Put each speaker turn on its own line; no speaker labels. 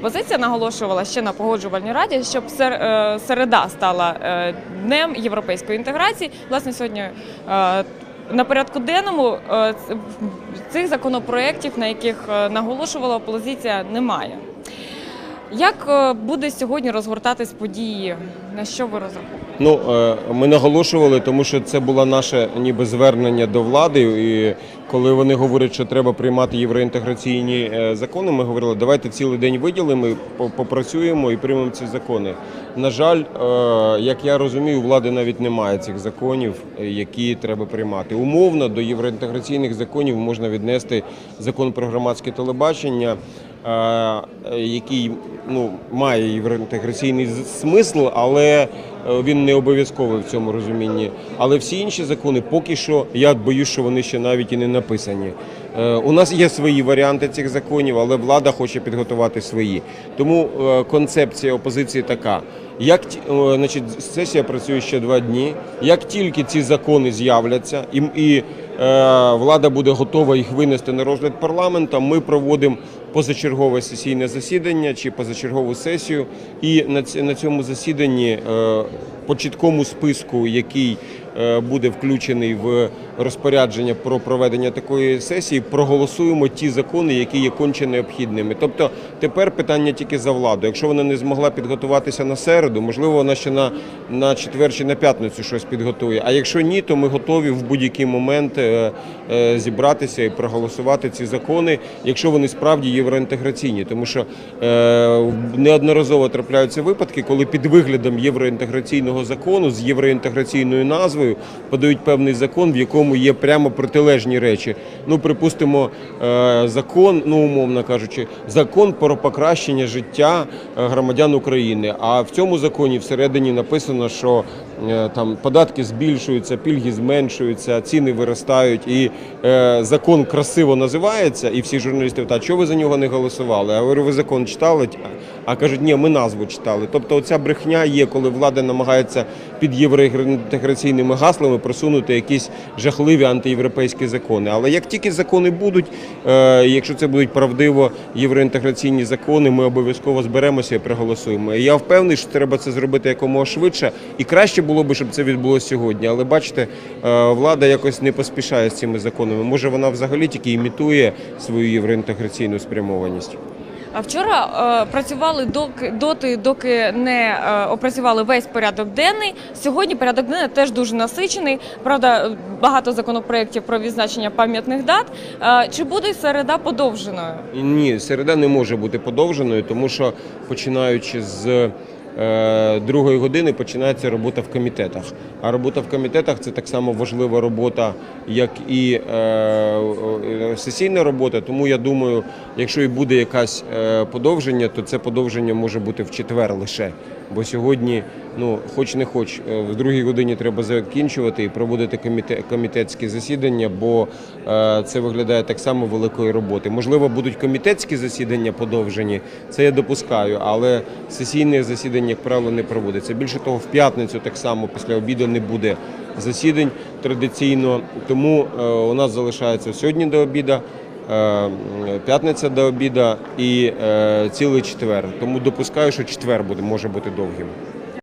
Опозиція наголошувала ще на погоджувальній раді, щоб е, середа стала е, днем європейської інтеграції. Власне, сьогодні е, на порядку денному цих законопроєктів, на яких наголошувала опозиція, немає. Як буде сьогодні розгортатись події? На що ви розраховуєте?
Ну, е, ми наголошували, тому що це було наше ніби звернення до влади. І коли вони говорять, що треба приймати євроінтеграційні е, закони, ми говорили, давайте цілий день виділимо, попрацюємо і приймемо ці закони. На жаль, е, як я розумію, влади навіть немає цих законів, які треба приймати. Умовно до євроінтеграційних законів можна віднести закон про громадське телебачення. Е, який ну, має євроінтеграційний смисл, але е, він не обов'язковий в цьому розумінні. Але всі інші закони поки що я боюсь, що вони ще навіть і не написані. Е, У нас є свої варіанти цих законів, але влада хоче підготувати свої. Тому концепція опозиції така. Як значить, сесія працює ще два дні. Як тільки ці закони з'являться, і, і е, влада буде готова їх винести на розгляд парламенту, ми проводимо позачергове сесійне засідання чи позачергову сесію. І на ць- на цьому засіданні е, по чіткому списку, який буде включений в розпорядження про проведення такої сесії, проголосуємо ті закони, які є конче необхідними. Тобто тепер питання тільки за владу. Якщо вона не змогла підготуватися на середу, можливо, вона ще на, на четвер чи на п'ятницю щось підготує. А якщо ні, то ми готові в будь-який момент е, е, зібратися і проголосувати ці закони, якщо вони справді євроінтеграційні. Тому що е, неодноразово трапляються випадки, коли під виглядом євроінтеграційного закону з євроінтеграційною назвою подають певний закон, в якому є прямо протилежні речі. Ну, припустимо, е, закон, ну умовно кажучи, закон про покращення життя е, громадян України. А в цьому законі всередині написано, що там податки збільшуються, пільги зменшуються, ціни виростають, і е, закон красиво називається, і всі журналісти питають, що ви за нього не голосували? А говорю, ви закон читали? А кажуть, ні, ми назву читали. Тобто, оця брехня є, коли влада намагається під євроінтеграційними гаслами просунути якісь жахливі антиєвропейські закони. Але як тільки закони будуть, е, якщо це будуть правдиво євроінтеграційні закони, ми обов'язково зберемося і проголосуємо. Я впевнений, що треба це зробити якомога швидше. І краще було б, щоб це відбулося сьогодні. Але бачите, е, влада якось не поспішає з цими законами. Може, вона взагалі тільки імітує свою євроінтеграційну спрямованість.
А вчора е, працювали доки доти, доки не е, опрацювали весь порядок денний. Сьогодні порядок денний теж дуже насичений. Правда, багато законопроєктів про відзначення пам'ятних дат. Е, чи буде середа подовженою?
Ні, середа не може бути подовженою, тому що починаючи з другої години починається робота в комітетах. А робота в комітетах це так само важлива робота, як і е, е, сесійна робота. Тому я думаю, якщо і буде якась е, подовження, то це подовження може бути в четвер лише. Бо сьогодні, ну хоч не хоч, е, в другій годині треба закінчувати і проводити коміте- комітетські засідання, бо е, це виглядає так само великої роботи. Можливо, будуть комітетські засідання подовжені, це я допускаю, але сесійне засідання, як правило, не проводиться. Більше того, в п'ятницю так само після обіду не буде засідань традиційно. Тому е, у нас залишається сьогодні до обіда. е, П'ятниця до обіда і е, цілий четвер. Тому допускаю, що четвер буде може бути довгим.